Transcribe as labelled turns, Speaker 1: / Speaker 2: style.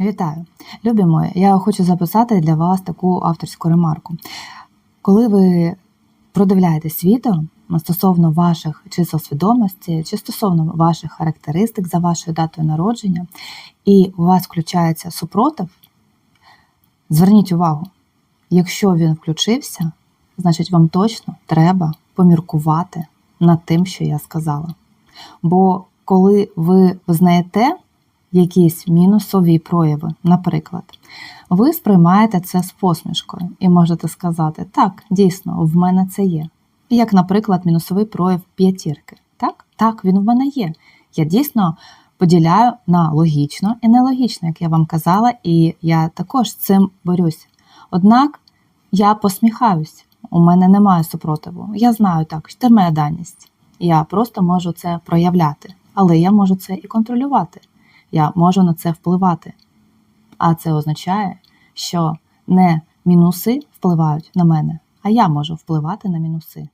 Speaker 1: Вітаю, любі мої. Я хочу записати для вас таку авторську ремарку. Коли ви продивляєтесь відео стосовно ваших чисел свідомості, чи стосовно ваших характеристик за вашою датою народження, і у вас включається супротив, зверніть увагу, якщо він включився, значить вам точно треба поміркувати над тим, що я сказала. Бо коли ви знаєте якісь мінусові прояви, наприклад, ви сприймаєте це з посмішкою і можете сказати, так, дійсно, в мене це є. Як, наприклад, мінусовий прояв п'ятірки. Так, так, він в мене є. Я дійсно поділяю на логічно і нелогічно, як я вам казала, і я також з цим борюсь. Однак я посміхаюсь, у мене немає супротиву. Я знаю так, що це моя даність. Я просто можу це проявляти, але я можу це і контролювати. Я можу на це впливати. А це означає, що не мінуси впливають на мене, а я можу впливати на мінуси.